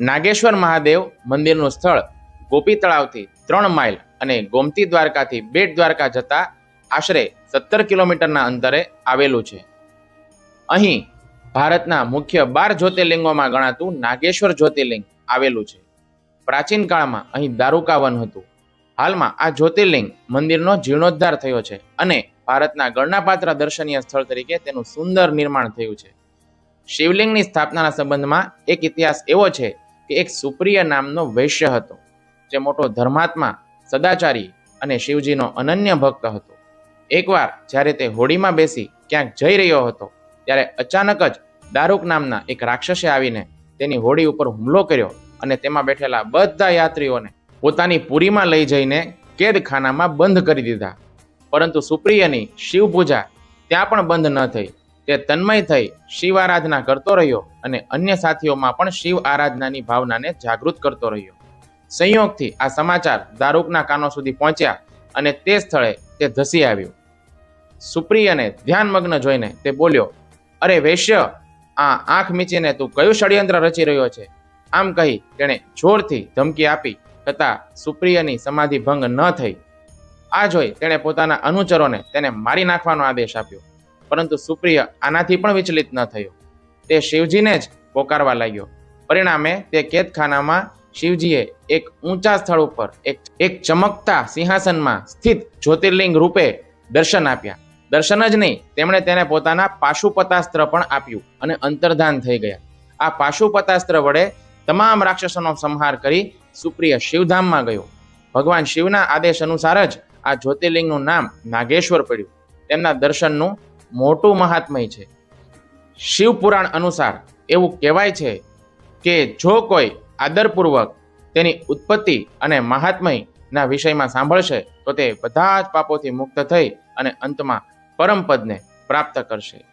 નાગેશ્વર મહાદેવ મંદિરનું સ્થળ ગોપી તળાવથી ત્રણ માઇલ અને ગોમતી દ્વારકાથી બેટ દ્વારકા જતા આશરે સત્તર કિલોમીટરના અંતરે આવેલું છે. અહીં ભારતના મુખ્ય બાર જ્યોતિર્લિંગોમાં ગણાતું નાગેશ્વર જ્યોતિર્લિંગ આવેલું છે. પ્રાચીન કાળમાં અહીં દારૂકાવન હતું. હાલમાં આ જ્યોતિર્લિંગ મંદિરનો જીર્ણોદ્ધાર થયો છે અને ભારતના ગણનાપાત્ર દર્શનીય સ્થળ તરીકે તેનું સુંદર નિર્માણ થયું છે. શિવલિંગની સ્થાપનાના સંબંધમાં એક ઇતિહાસ એવો છે કે એક સુપ્રિય નામનો વૈશ્ય હતો, જે મોટો ધર્માત્મા, સદાચારી અને શિવજીનો અનન્ય ભક્ત હતો. એકવાર જ્યારે તે હોડીમાં બેસી ક્યાંક જઈ રહ્યો હતો, ત્યારે અચાનક જ દારૂક નામના એક રાક્ષસે આવીને તેની હોડી ઉપર હુમલો કર્યો અને તેમાં બેઠેલા બધા યાત્રીઓને પોતાની પુરીમાં લઈ જઈને કેદખાનામાં બંધ કરી દીધા. પરંતુ સુપ્રિયની શિવ પૂજા ત્યાં પણ બંધ ન થઈ. તે તન્મય થઈ શિવ આરાધના કરતો રહ્યો અને અન્ય સાથીઓમાં પણ શિવ આરાધનાની ભાવનાને જાગૃત કરતો રહ્યો. સંયોગથી આ સમાચાર દારૂકના કાનો સુધી પહોંચ્યા અને તે સ્થળે તે ધસી આવ્યું. સુપ્રિયને ધ્યાનમગ્ન જોઈને તે બોલ્યો, અરે વૈશ્ય, આ આંખ મીચીને તું કયું ષડયંત્ર રચી રહ્યો છે? આમ કહી તેણે જોરથી ધમકી આપી તથા સુપ્રિયની સમાધિ ભંગ ન થઈ. આ જોઈ તેણે પોતાના અનુચરોને તેને મારી નાખવાનો આદેશ આપ્યો. પરંતુ સુપ્રિય આનાથી પણ વિચલિત ન થયો. તે શિવજીને જ પોકારવા લાગ્યો. પરિણામે તે કેદખાનામાં શિવજીએ એક ઊંચા સ્થળ ઉપર એક એક ચમકતા સિંહાસનમાં સ્થિત જ્યોતિર્લિંગ રૂપે દર્શન આપ્યા. દર્શન જ નહીં, તેમણે તેને પોતાના પાશુપતાસ્ત્ર પણ આપ્યું અને અંતર્ધાન થઈ ગયા. આ પાશુપતાસ્ત્ર વડે તમામ રાક્ષસોનો સંહાર કરી સુપ્રિય શિવધામમાં ગયો. ભગવાન શિવના આદેશ અનુસાર જ આ જ્યોતિર્લિંગનું નામ નાગેશ્વર પડ્યું. તેમના દર્શનનું મોટું મહાત્મય છે. શિવ પુરાણ અનુસાર એવું કહેવાય છે કે જો કોઈ આદરપૂર્વક તેની ઉત્પત્તિ અને મહાત્મયના વિષયમાં સાંભળશે, તો તે બધા જ પાપોથી મુક્ત થઈ અને અંતમાં પરમપદને પ્રાપ્ત કરશે.